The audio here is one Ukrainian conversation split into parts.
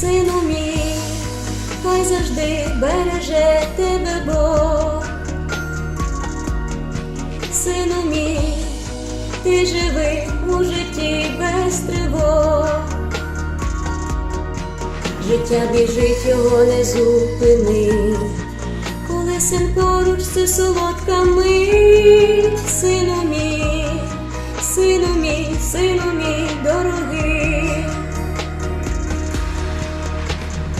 Сину мій, хай завжди береже тебе Бог. Сину мій, ти живи у житті без тривог. Життя біжить, його не зупини. Коли син поруч, це солодка мить, сину мій,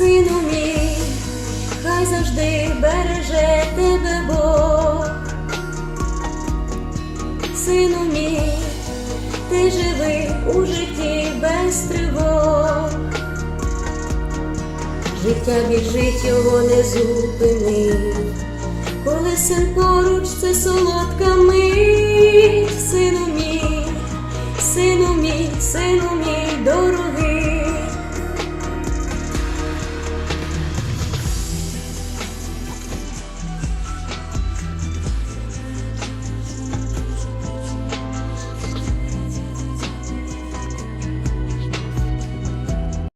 сину мій, хай завжди береже тебе Бог, сину мій, ти живи у житті без тривог, життя біжить його не зупинив, коли син поруч це солодка мить, сину мій, сину мій, сину мій дорогий.